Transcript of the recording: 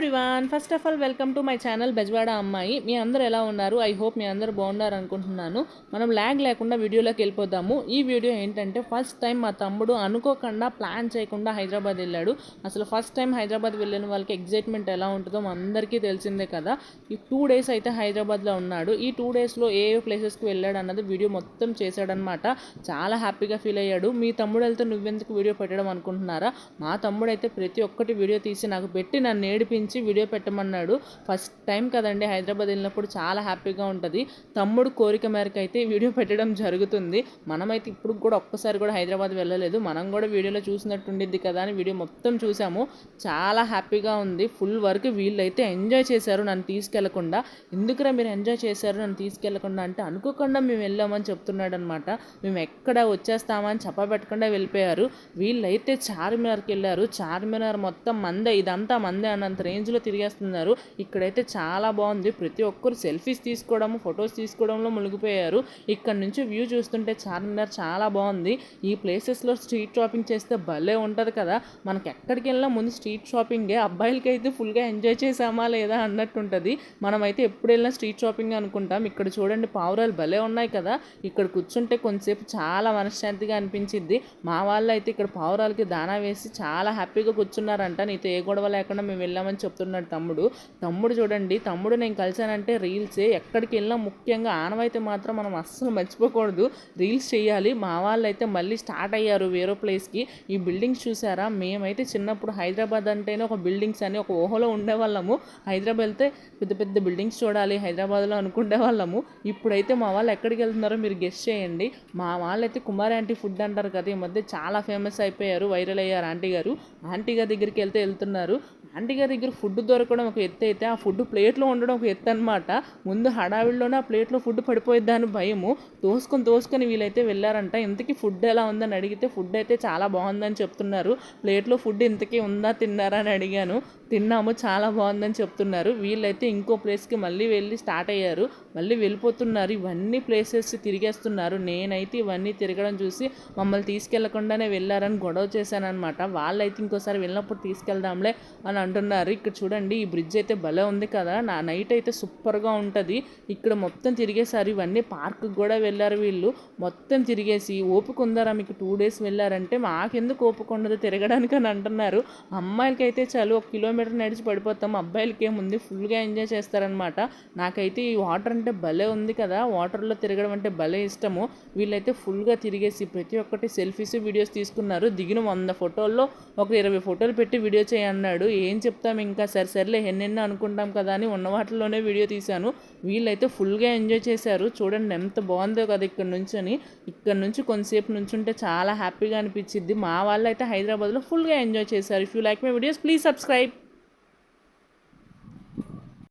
Everyone first of all welcome to my channel Bezawada అమ్మాయి మీ అందరు ఎలా ఉన్నారు? ఐ హోప్ మీ అందరు బాగున్నారు అనుకుంటున్నాను. మనం ల్యాగ్ లేకుండా వీడియోలోకి వెళ్ళిపోదాము. ఈ వీడియో ఏంటంటే ఫస్ట్ టైం మా తమ్ముడు అనుకోకుండా ప్లాన్ చేయకుండా హైదరాబాద్ వెళ్ళాడు. అసలు ఫస్ట్ టైం హైదరాబాద్ వెళ్ళిన వాళ్ళకి ఎగ్జైట్మెంట్ ఎలా ఉంటుందో అందరికీ తెలిసిందే కదా. ఈ టూ డేస్ అయితే హైదరాబాద్లో ఉన్నాడు. ఈ టూ డేస్లో ఏ ఏ ప్లేసెస్కి వెళ్ళాడు అన్నది వీడియో మొత్తం చేశాడనమాట చాలా హ్యాపీగా ఫీల్ అయ్యాడు. మీ తమ్ముడు వెళ్తే నువ్వెందుకు వీడియో పెట్టడం అనుకుంటున్నారా? మా తమ్ముడు అయితే ప్రతి ఒక్కటి వీడియో తీసి నాకు పెట్టి నన్ను ఏడిపించి వీడియో పెట్టమన్నాడు. ఫస్ట్ టైం కదండి హైదరాబాద్ వెళ్ళినప్పుడు చాలా హ్యాపీగా ఉంటుంది. తమ్ముడు కోరిక మేరకు అయితే వీడియో పెట్టడం జరుగుతుంది. మనమైతే ఇప్పుడు కూడా ఒక్కసారి కూడా హైదరాబాద్ వెళ్ళలేదు. మనం కూడా వీడియోలో చూసినట్టు ఉండిద్ది కదా అని వీడియో మొత్తం చూసాము. చాలా హ్యాపీగా ఉంది. ఫుల్ వర్క్ వీళ్ళైతే ఎంజాయ్ చేశారు నన్ను తీసుకెళ్ళకుండా. ఎందుకురా మీరు ఎంజాయ్ చేశారు నన్ను తీసుకెళ్ళకుండా అంటే అనుకోకుండా మేము వెళ్ళామని చెప్తున్నాడు అనమాట మేము ఎక్కడ వచ్చేస్తామని చెప్పబెట్టకుండా వెళ్ళిపోయారు. వీళ్ళైతే చార్మినార్కి వెళ్ళారు. చార్మినార్ మొత్తం మందే. ఇదంతా మందే అన్నంత రేంజ్లో తిరిగేస్తున్నారు. ఇక్కడైతే చాలా బాగుంది. ప్రతి ఒక్కరు సెల్ఫీస్ తీసుకోవడము ఫొటోస్ తీసుకోవడంలో మునిగిపోయారు. ఇక్కడ నుంచి వ్యూ చూస్తుంటే చార్మినార్ చాలా బాగుంది. ఈ ప్లేసెస్లో స్ట్రీట్ షాపింగ్ చేస్తే భలే ఉంటుంది కదా! మనకి ఎక్కడికి వెళ్ళినా ముందు స్ట్రీట్ షాపింగే. అబ్బాయిలకి అయితే ఫుల్గా ఎంజాయ్ చేసామా లేదా అన్నట్టు ఉంటుంది. మనమైతే ఎప్పుడు వెళ్ళినా స్ట్రీట్ షాపింగ్ అనుకుంటాం. ఇక్కడ చూడండి పావురాలు భలే ఉన్నాయి కదా! ఇక్కడ కూర్చుంటే కొంతసేపు చాలా మనశ్శాంతిగా అనిపించింది మా వాళ్ళు అయితే ఇక్కడ పావురాలకి దానా వేసి చాలా హ్యాపీగా కూర్చున్నారంట. నీతో ఏ గొడవ లేకుండా మేము వెళ్ళామని చెప్తున్నాడు తమ్ముడు. తమ్ముడు చూడండి తమ్ముడు నేను కలిశానంటే రీల్సే ఎక్కడికి వెళ్ళినా ముఖ్యంగా ఆనవైతే మాత్రం మనం అస్సలు మర్చిపోకూడదు. రీల్స్ చేయాలి. మా వాళ్ళు అయితే మళ్ళీ స్టార్ట్ అయ్యారు వేరే ప్లేస్కి. ఈ బిల్డింగ్స్ చూసారా? మేమైతే చిన్నప్పుడు హైదరాబాద్ అంటేనే ఒక బిల్డింగ్స్ అని ఒక ఊహలో ఉండేవాళ్ళము. హైదరాబాద్ వెళ్తే పెద్ద పెద్ద బిల్డింగ్స్ చూడాలి హైదరాబాద్లో అనుకునే వాళ్ళము. ఇప్పుడైతే మా వాళ్ళు ఎక్కడికి వెళ్తున్నారో మీరు గెస్ట్ చేయండి. మా వాళ్ళైతే కుమార్ ఆంటీ ఫుడ్ అంటారు కదా ఈ మధ్య చాలా ఫేమస్ అయిపోయారు వైరల్ అయ్యారు ఆంటీ గారు. ఆంటీ గారి దగ్గరికి వెళ్తే వెళ్తున్నారు. ఆంటీ గారి దగ్గర ఫుడ్ దొరకడం ఒక ఎత్తు అయితే ఆ ఫుడ్ ప్లేట్లో ఉండడం ఒక ఎత్తు అనమాట ముందు హడావిడిలోనే ఆ ప్లేట్లో ఫుడ్ పడిపోయిద్దా అని భయము. తోసుకొని తోసుకొని వీళ్ళైతే వెళ్ళారంట. ఇంతకీ ఫుడ్ ఎలా ఉందని అడిగితే ఫుడ్ అయితే చాలా బాగుందని చెప్తున్నారు. ప్లేట్లో ఫుడ్ ఇంతకీ ఉందా తిన్నారా అని అడిగాను. తిన్నాము చాలా బాగుందని చెప్తున్నారు. వీళ్ళైతే ఇంకో ప్లేస్కి మళ్ళీ వెళ్ళి స్టార్ట్ అయ్యారు. మళ్ళీ వెళ్ళిపోతున్నారు. ఇవన్నీ ప్లేసెస్ తిరిగేస్తున్నారు. నేనైతే ఇవన్నీ తిరగడం చూసి మమ్మల్ని తీసుకెళ్ళకుండానే వెళ్ళారని గొడవ చేశానమాట వాళ్ళైతే ఇంకోసారి వెళ్ళినప్పుడు తీసుకెళ్దాంలే అని అంటున్నారు. ఇక్కడ చూడండి ఈ బ్రిడ్జ్ అయితే భలే ఉంది కదా. నా నైట్ అయితే సూపర్గా ఉంటుంది. ఇక్కడ మొత్తం తిరిగేసారు. ఇవన్నీ పార్క్ కూడా వెళ్ళారు వీళ్ళు. మొత్తం తిరిగేసి ఓపిక ఉందారా మీకు టూ డేస్ వెళ్ళారంటే? మాకెందుకు ఓపిక ఉండదు తిరగడానికి అని అంటున్నారు. అమ్మాయిలకైతే చాలు ఒక కిలోమీటర్ నడిచి పడిపోతాం. అబ్బాయిలకి ఏముంది? ఫుల్గా ఎంజాయ్ చేస్తారనమాట నాకైతే ఈ వాటర్ అంటే భలే ఉంది కదా. వాటర్లో తిరగడం అంటే భలే ఇష్టము. వీళ్ళైతే ఫుల్గా తిరిగేసి ప్రతి ఒక్కటి సెల్ఫీస్ వీడియోస్ తీసుకున్నారు. దిగిన వంద ఫోటోల్లో ఒక ఇరవై ఫోటోలు పెట్టి వీడియో చేయన్నాడు ఏం చెప్తాం ఇంకా? సరే సర్లే ఎన్నెన్నో అనుకుంటాం కదా అని ఉన్న వాటిలోనే వీడియో తీశాను. వీళ్ళైతే ఫుల్గా ఎంజాయ్ చేశారు. చూడండి ఎంత బాగుందో కదా ఇక్కడ నుంచి అని. ఇక్కడ నుంచి కొంతసేపు నుంచి ఉంటే చాలా హ్యాపీగా అనిపించింది మా వాళ్ళు అయితే హైదరాబాద్లో ఫుల్గా ఎంజాయ్ చేశారు. If you like my videos please subscribe